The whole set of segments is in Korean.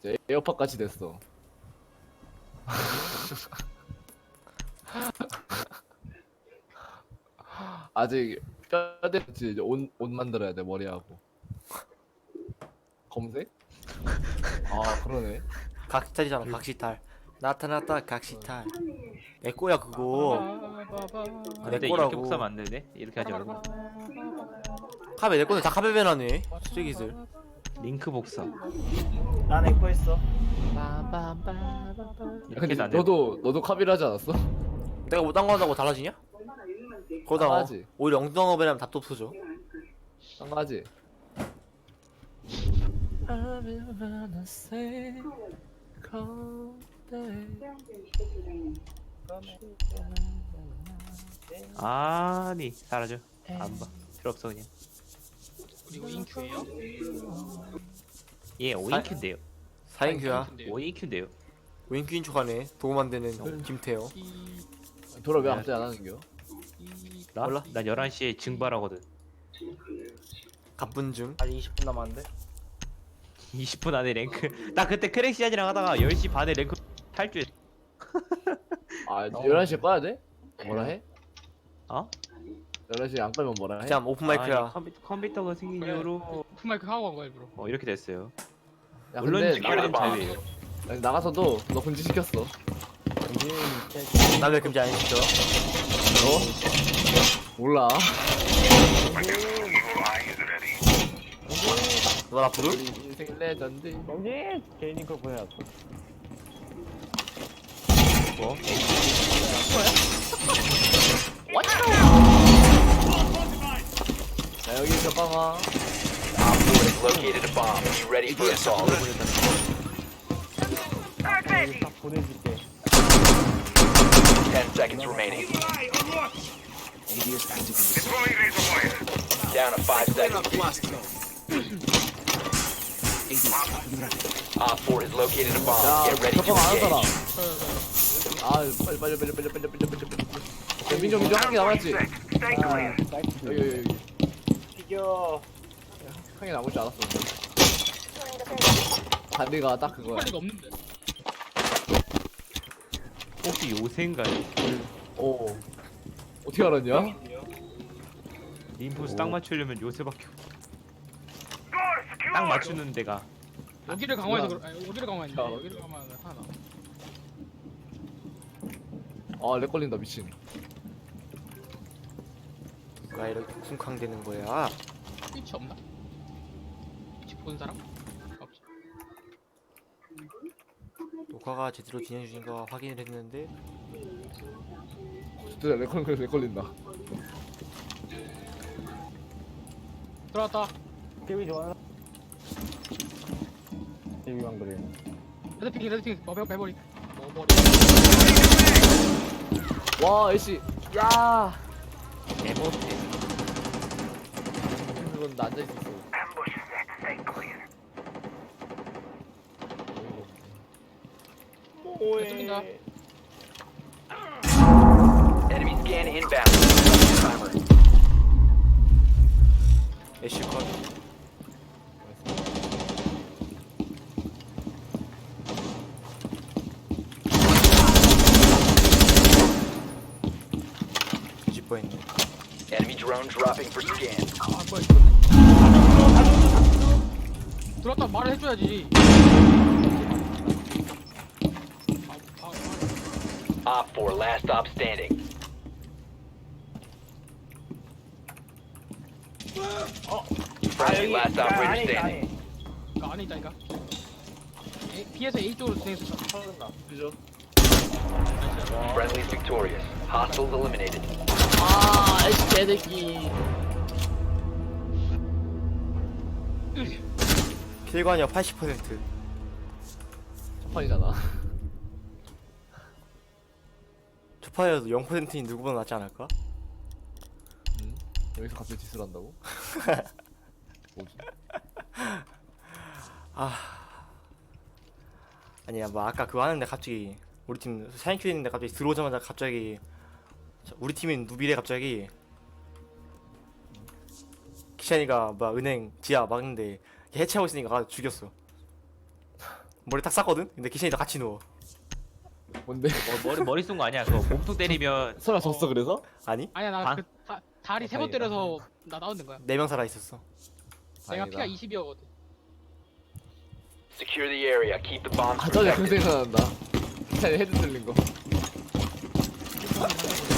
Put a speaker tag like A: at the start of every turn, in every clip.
A: 이제 에어팟까지 됐어. 아직 뼈대 이제 옷, 옷 만들어야 돼 머리하고. 검색? 아 그러네.
B: 각시탈이잖아 각시탈 나타났다 각시탈 내 거야 그거 아, 내
C: 근데 이렇게
B: 거라고
C: 복사하면 안 되네. 이렇게 하지 말고
B: 카베 내 거는 다 카베 변하네 쓰레기들
C: 링크 복사.
D: 난 에코 했어.
A: 근데
C: 해도 안 돼.
A: 너도 너도 카비를 하지 않았어?
B: 내가 못한 거 한다고 달라지냐? 그러다가
A: 당하지.
B: 오히려 엉뚱어배라면 답도 없어져
A: 쌍가지.
C: 아니 사라져. 안 봐. 필요 없어 그냥.
E: 그리고 인큐예요?
C: 예, 5인큐인데요.
B: 사인큐야
C: 5인큐인데요.
B: 왼큐인 척하네 도구 만드는 김태호
A: 돌아 왜 갑자기 안 하는겨?
C: 나?
B: 몰라.
C: 난 11시에 증발하거든.
B: 갑분증
D: 아직 20분 남았는데.
C: 20분 안에 랭크. 나 그때 크랙시아지랑 하다가 10시 반에 랭크 탈주.
A: 아 11시에 꺼야 돼? 뭐라 해?
C: 어?
A: 11시에 안 꺼면 뭐라 해?
B: 자 오픈 마이크야
C: 컴퓨터, 컴퓨터가 생긴
E: 그래.
C: 이후로
E: 오픈마이크 하고 간 거야 일부러
C: 어, 이렇게 됐어요.
A: 야,
C: 물론
A: 근데
C: 직결은
A: 나가,
C: 자유예요.
A: 아니, 나가서도 너 금지시켰어
B: 나왜 금지 안 했어?
A: 너? 몰라
B: 너나 부르?
A: 우리 인생 레전드
D: 영진! 개인이 거 보내놨어.
C: 뭐?
A: 자 여기 있어 빵아
F: located a bomb. Be ready for assault.
D: 여기 딱 보내줄게.
F: Ten seconds remaining. Down to five seconds. Op 4 has located a bomb.
A: 야
F: Get ready to
A: 저빵 안 하잖아
F: engage.
A: 아 빨리 빨리 빨리 빨리 빨리 빨리 빨리 빨리 빨리 야 민정 민정 한 개 남았지?
D: 아,
A: 여기 여기 여기
D: 이겨.
A: 한개 남을 줄 알았어 반대가 딱 그거야
E: 할 리가 없는데
C: 혹시 요새인가요?
A: 오 어떻게 알았냐?
C: 인포스 딱 맞추려면 요새밖에 없어. 딱 맞추는 데가
E: 여기를 강화해서 그러, 아니, 여기를 강화했는데
A: 야.
E: 여기를 강화하면 하나
A: 아 렉 걸린다 미친
B: 왜 이렇게 쿵쾅대는 거야?
E: 스위치 없나? 스위치 본 사람? 없지
B: 녹화가 제대로 진행 중인가 확인을 했는데
A: 진짜 렉 걸린다 렉 걸린다
E: 들어왔다
D: 깨비 좋아요. 깨비만 그래.
E: 레드핑 레드핑 배버리 어 머리
A: 와 애쉬 야
C: 에모테.
A: 그건 나 앉아 있었어
E: 왼쪽인가?
F: Enemy scan inbound. Timer.
B: 애쉬 컷 뒤집어 했네
F: Enemy drone dropping for scan.
E: 아 뭐야 이거 들어왔다 말을 해줘야지 아, 아,
F: Op 4 last stop standing. Friendly last operator standing.
E: 그 안에 있다니까 A, B에서 A 쪽으로 진행했어
A: 그죠?
F: Friendly victorious. Hostiles eliminated.
A: 아 애쉬 개새끼
B: 필관이야 80%
A: 첫판이잖아
B: 초파이어도 0%인 누구보다 낫지 않을까?
A: 응? 여기서 갑자기 디스를 한다고? 뭐지?
B: 아니야 뭐 아까 그거 하는데 갑자기 우리 팀 사인큐 했는데 갑자기 들어오자마자 갑자기 자, 우리 팀인 누비래 갑자기 키샤니가 막 은행 지하 막는데 해체하고 있으니까 가서 죽였어 머리 딱 쌌거든? 근데 기신이 다 같이 누워
A: 뭔데?
C: 뭐, 머리 머리 쏜 거 아니야? 그거 몸통 때리면
A: 설아 졌어 그래서?
B: 아니?
E: 아니야
C: 반?
E: 나그 다리 세 번
A: 다행이다.
E: 때려서 나 나오는 거야.
B: 네 명 살아 있었어
E: 내가
A: 다행이다.
E: 피가 20이었거든.
F: Secure the area. Keep the bombs
A: 아 저기 그. 생각난다 기찬이 헤드 들린 거.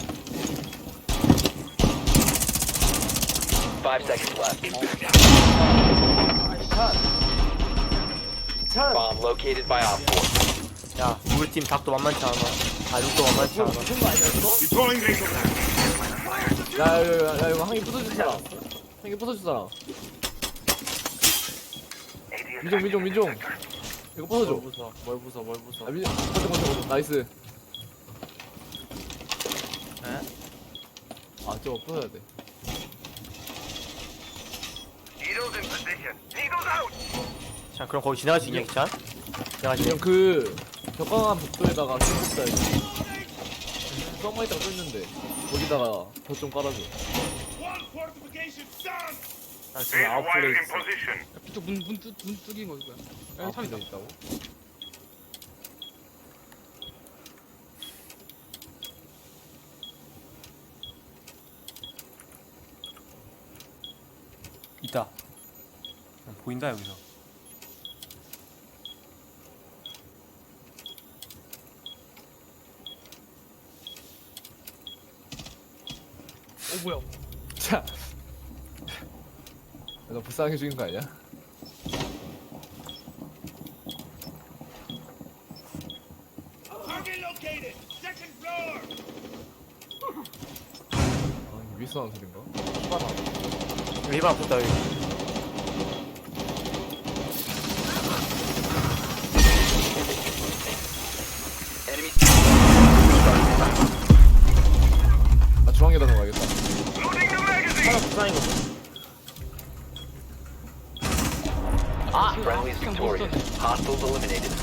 F: Five seconds left. Bomb located by Op 4.
B: 야 우리 팀 닭도 만만치 않아 아 룩도 만만치 않아
A: 야, 야, 야, 야, 이거 한개 부숴주잖아. 한개 부숴주잖아. 민종, 민종, 민종. 이거 부숴줘.
C: 뭘 부숴? 뭘 부숴? 뭘 부숴?
A: 아, 민종, 먼저, 먼저, 먼저. 나이스. 아, 저거 부숴야 돼.
B: 자 그럼 거기 지나갈 수 있냐 기찬? 있냐?
A: 그냥 그 벽강한 복도에다가 쏘겠다. 썸마이트가 쏘있는데 거기다가 더좀 깔아줘.
B: 나 지금 아웃 플레이 있어
E: 야, 뒤쪽 문문 문 뚫긴 거 이거야.
A: 아,
E: 여기 참 있다.
A: 있다고?
B: 있다 보인다 여기서
E: 어 뭐야?
A: 자. 야, 너 불쌍하게 죽인 거 아니야? 아, 위에서 나는 소린가?
B: 봐 붙다 여기
F: Enemy
A: 아, 중앙 계단으로 가야겠다.
D: 하나 부상인 거.
F: Friendly is victorious. Hostiles eliminated.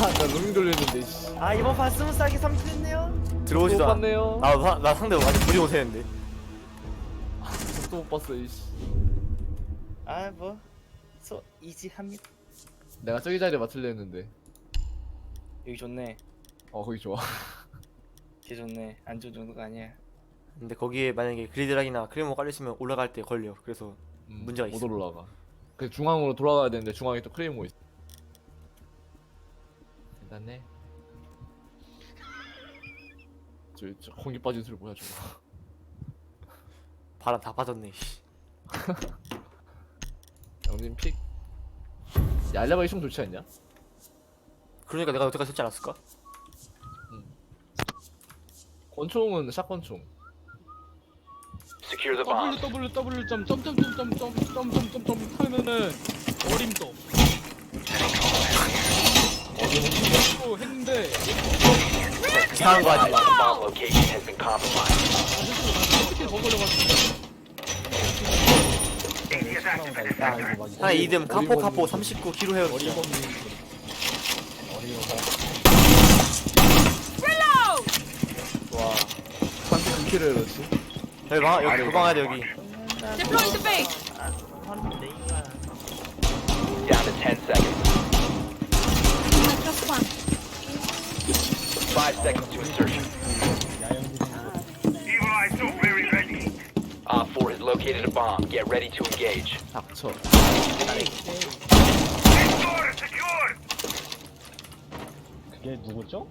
A: 아, 나 로밍 돌렸는데, 씨.
D: 아 이번 판 스무스하게 3킬했네요.
B: 들어오지도
A: 또
B: 않아
A: 봤네요.
B: 나, 나, 나 상대 완전 무리 못했는데
A: 또못 봤어, 이씨.
D: 아뭐 소 이지합니다.
A: 내가 저기 자리에 맞추려 했는데.
D: 여기 좋네.
A: 어, 거기 좋아.
D: 개 좋네. 안 좋은 정도가 아니야.
B: 근데 거기에 만약에 그리드락이나 크리모 깔려있으면 올라갈 때 걸려 그래서
A: 음,
B: 문제가
A: 못
B: 있어.
A: 올라가. 그 중앙으로 돌아가야 되는데 중앙에 또 크레이모 있어. 대단해. 저, 저 공기 빠진 소리 뭐야 저거.
B: 바람 다 빠졌네 씨.
A: 영진 픽. 야, 알레바 이좀 좋지 않냐?
B: 그러니까 내가 여태까지 했지 않았을까?
A: 권총은 샷건총.
F: Secure the bomb.
E: W W W 점점점점점점점점점점 하면은 어림도. 또 했는데
B: 이상한 거 하지 마
F: Bomb location has been compromised.
E: 어떻게 더 걸려가지고.
B: 하나 2등 카포 카포
A: 소리.
B: 39kg 헤어
A: 와. 39킬을 그렇지.
B: 여기 방 여기 도망가야 돼 여기
G: Deploying the base.
F: Down to 10 seconds.
G: Just one.
F: 5 seconds to insertion. Op 4 has located a bomb. Get ready to engage.
A: 닥쳐.
D: 그게 누구죠?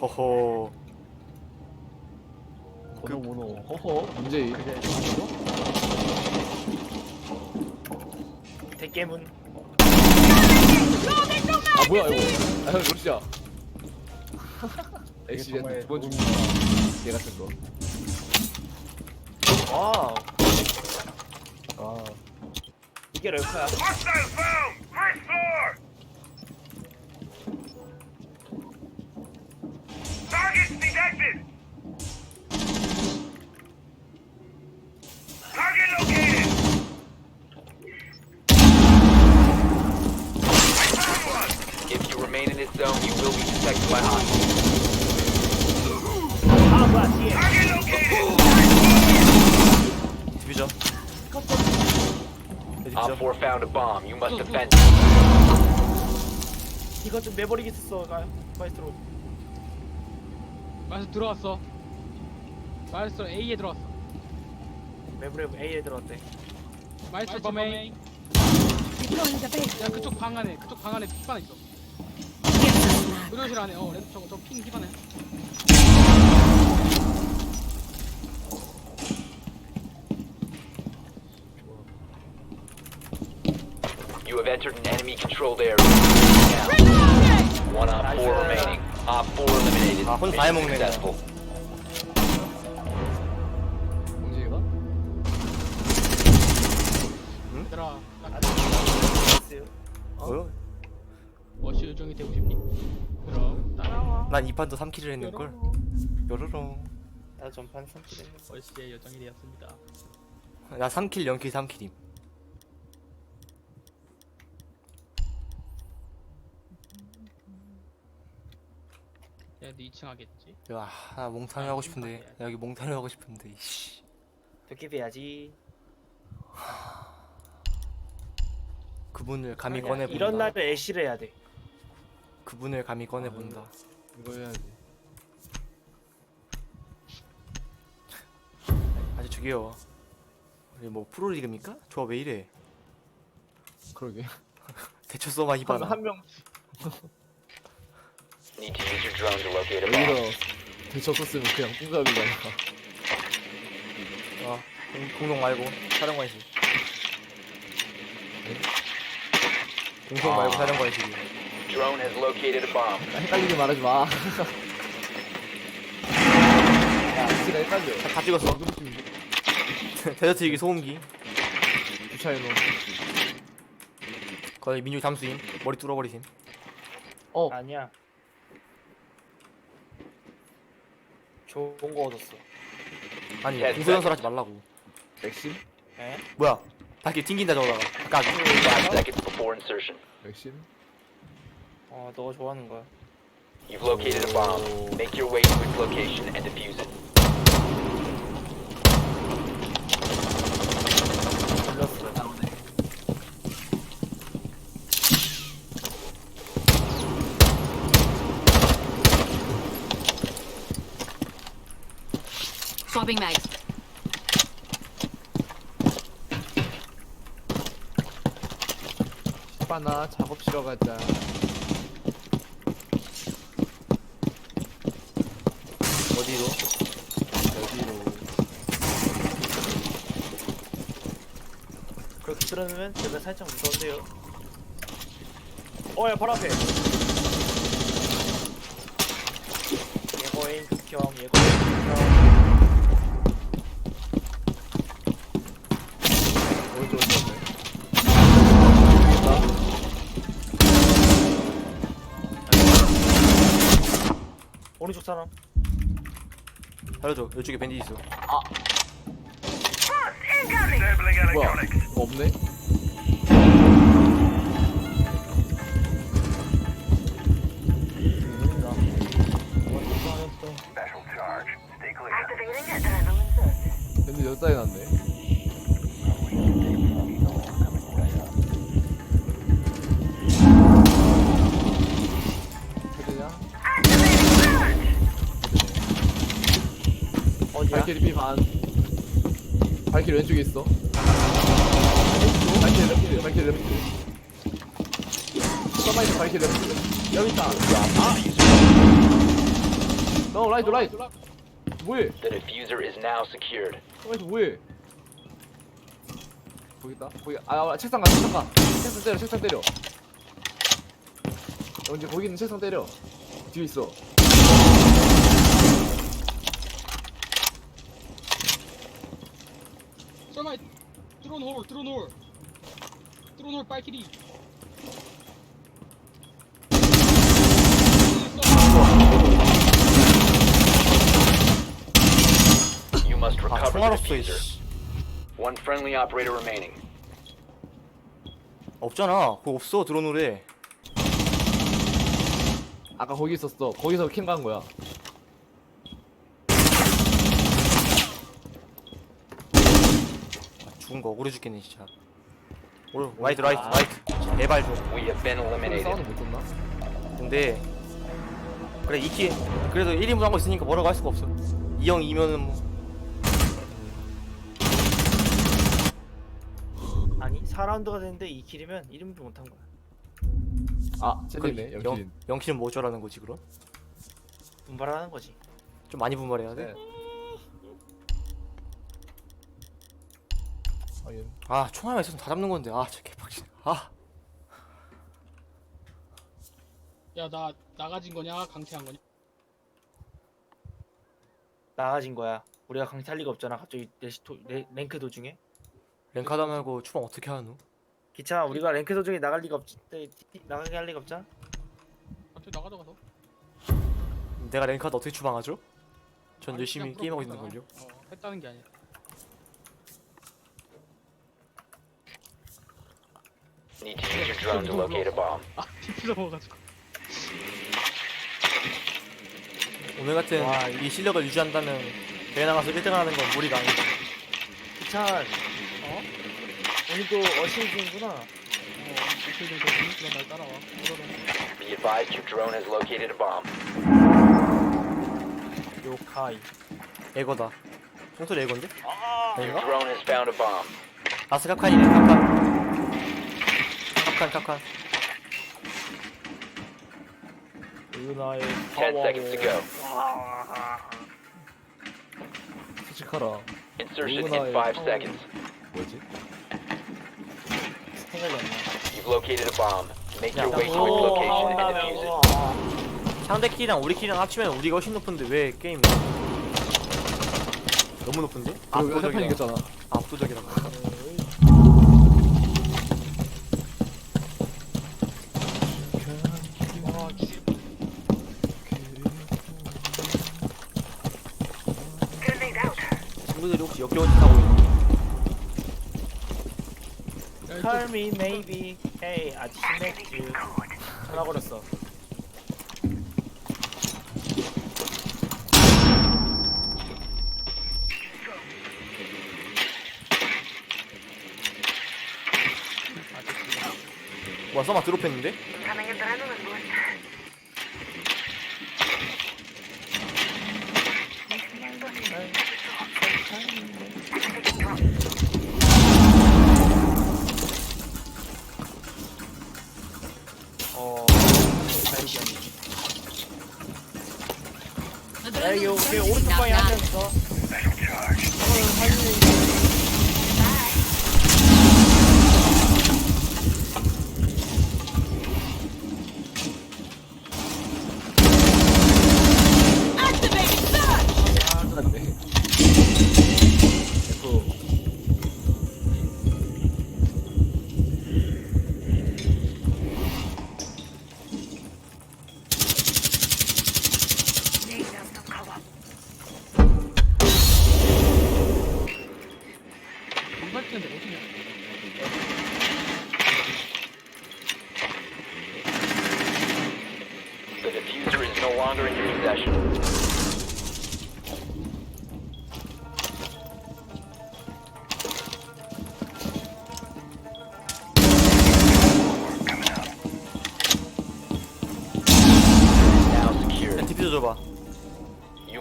B: 허허
A: 번호 번호. 허허. 문제인.
D: 대깨문.
A: 아 뭐야 이거. 아 형, 놓치자. 액시덴트 두번 죽는 얘 같은 거.
D: 와. 아. 이게 럴커야.
B: 디비전
F: Op
B: 디비전
F: 4 found a bomb. You must defend.
C: 이거 좀 내버리겠어 가 마이스트로.
E: 마이스 들어왔어. 마이스 A에 들어왔어.
C: 매브레브 A에 들어왔대.
E: 마이스 범행 야 그쪽 방 안에 그쪽 방 안에 픽 하나 있어 의료실 안에 어 레드 저거 저핑 픽 안에
F: You have entered an enemy controlled area. Now. One op 4 remaining. Op 4 eliminated.
B: 아, 혼자 다
F: Mission
B: 해먹네, 그냥.
F: successful.
B: 난 이 판도 3킬을 했는걸. 요로롱
C: 나도 전판 3킬 했네
E: 워시의 요정이 되었습니다.
B: 나 3킬 0킬 3킬임.
E: 얘도 2층 하겠지?
B: 야, 나 몽타뉴 하고 싶은데. 여기 몽타뉴 하고 싶은데 이씨.
C: 도끼 해야지.
B: 그분을 감히 꺼내본다.
C: 이런 날에 애쉬를 해야 돼.
B: 그분을 감히 꺼내본다
A: 이거 해야지.
B: 아주 저기요 우리 뭐 프로리그입니까? 조합 왜 이래
A: 그러게.
B: 대처 써봐 이봐라
A: 한명
F: Need to use your drone to locate a bomb.
A: 여기서 대처 썼으면 그냥 뚱갑이잖아.
B: 어, 공- 공동 말고 사령관실 공동 말고 사령관실이
F: Drone has located a bomb.
A: 헷갈리게 말하지 마. 야, 헷갈려.
B: 다 찍었어 데저트 이기 소음기
A: 주차해놓은.
B: 거의 민주 잠수임 머리 뚫어버리심
A: 어,
C: 아니야 좋은 거 얻었어
B: 아니
F: 야,
B: 공소연설 하지 말라고
A: 맥심?
C: 에?
B: 뭐야 밝게 튕긴다 저거다가 까기
F: 5 seconds before insertion.
A: 맥심?
C: 어 너가 좋아하는 거야
F: You've located a bomb. Make your way to its location and defuse it.
C: 걸렸어
G: Swapping mags.
A: 빠나 작업실어 가자.
C: 들으면 제가 살짝 무서운데요. 어야 바로 앞에. 예거인 극혐 예거인 극혐.
A: 오른쪽 오른쪽.
C: 오른쪽 사람.
B: 살려줘 이쪽에 밴디 있어
A: 뭐야? 뭐 없네? 근데 해놨네. 헤드냐?
C: 어디야?
A: 발키리 B 반. 발키리 왼쪽에 있어. 발키리 레프트, 발키리 레프트. 서마이트 발키리 레프트. 여기 있다. 아! 너 라이트 라이트. 뭐해?
F: The diffuser is now secured.
A: 서마이트 뭐해? 거기 있다. 거기 아, 아 책상 가 책상 가. 책상 때려 책상 때려. 언제 거기 있는 책상 때려. 뒤에 있어.
E: 설마 드론 홀 드론 홀 드론 홀 빨키리
F: You must
B: 아
F: recover the
B: 총알 없어
F: diffuser.
B: 이씨
F: One friendly operator remaining.
B: 없잖아 그거 없어 드론으로 해
A: 아까 거기 있었어. 거기서 캠 간 거야.
B: 아, 죽은 거 억울해 죽겠네 진짜 올 와이드 라이트 라이트 제발 좀
F: We have been eliminated.
A: 못 쳤나?
B: 근데 그래 이키 그래도 1인분 한 거 있으니까 뭐라고 할 수가 없어 2형 2면은 뭐
H: 아니 4라운드가 됐는데 2킬이면 1인분 못한 거야
A: 아, 찔리네.
B: 영,
A: 영신.
B: 영키는 뭐 어쩌라는 거지 그럼?
H: 분발하는 거지
B: 좀 많이 분발해야 돼?
A: 네. 아, 얘
B: 아 총알만 있으면 다 잡는 건데. 아 진짜 개빡치네. 아.
E: 야 나 나가진 거냐? 강퇴한 거냐?
H: 나가진 거야. 우리가 강퇴할 리가 없잖아. 갑자기 레시 토, 레, 랭크 도중에.
B: 랭카다 말고 추방 어떻게 하노?
H: 기차 우리가 랭크 도중에 나갈 리가 없지 때- 나가게 할 리가 없잖아.
E: 갑자기 나가다가서?
B: 내가 랭카다 어떻게 추방하죠? 전
E: 아니,
B: 열심히 게임하고 있는 걸요.
E: 어 했다는 게 아니야
F: Need to use your drone to locate a bomb.
E: 아 뒤풀어 먹어가지고
B: 오늘 같은
H: 와,
B: 이 실력을 유지한다면 대회 나가서 1등 하는 건 무리가 아니지
H: 기차
E: 어?
H: 오늘도 어시인 중이구나
E: 어 이틀 전에 재밌으면 날 따라와 그러던
F: Be advised your drone has located a bomb.
H: 요카이
B: 에거다 총소리 에건데?
F: Your drone has found a bomb.
B: 아스 카칸이네 카칸 카칸 카칸
H: 은하의
F: 10
H: 파워
F: seconds to go.
A: 수식하라.
F: Insertion in
A: Luna의
F: 5
A: power.
F: seconds.
A: 뭐지?
H: 생각이 안나
F: You've located a bomb. Make your
B: 야,
F: way to its location and defuse it.
B: 상대 키랑 우리 키랑 합치면 우리가 훨씬 높은데 왜 게임 너무 높은데?
A: 이겼잖아.
B: 압도적이란 거 혹시 역겨운 짓 하고 있니?
H: Call me maybe Hey 아침 맥주 전화 걸었어
B: 와 써마 드롭했는데?
H: 어 야, 여기 여기 오른쪽 방에 한 명 있어.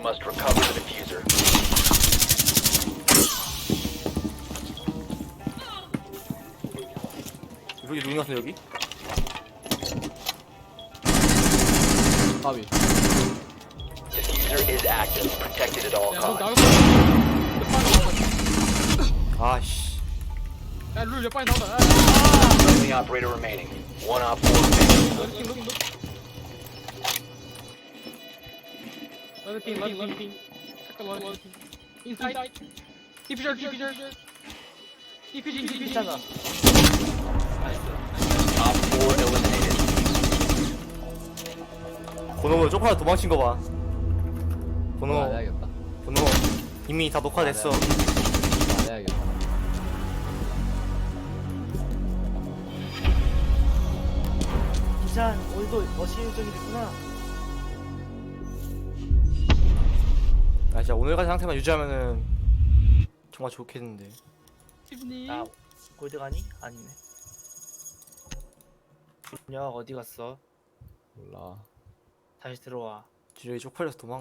F: must recover the diffuser.
B: 여기 누구 갔어 여기?
A: 가위.
F: Diffuser is active, protected at all
E: 야너
F: costs.
E: 나가서 몇 번에 나온다
B: 아씨
E: 야룰몇 번에 나온다 야, 야,
F: Only operator remaining. One op four remaining.
E: 로딩 로딩 로딩 러 드핑 러드핑 러드핑 잠깐 러드핑 인사이드 디퓨저 디퓨저 디퓨징 디퓨징
F: Op four eliminated.
B: 번호 쪽하나 도망친 거봐. 번호
A: 안 해야겠다.
B: 번호 이미 다 녹화됐어.
A: 안 해야겠다.
H: 기차 오늘도 어시인 중이구나.
B: 아 진짜 오늘까지 상태만 유지하면은 정말 좋겠는데
E: 스티브님
H: 나 골드 가니? 아니네. 준혁 어디 갔어?
A: 몰라
H: 다시 들어와.
B: 주력이 쪽팔려서 도망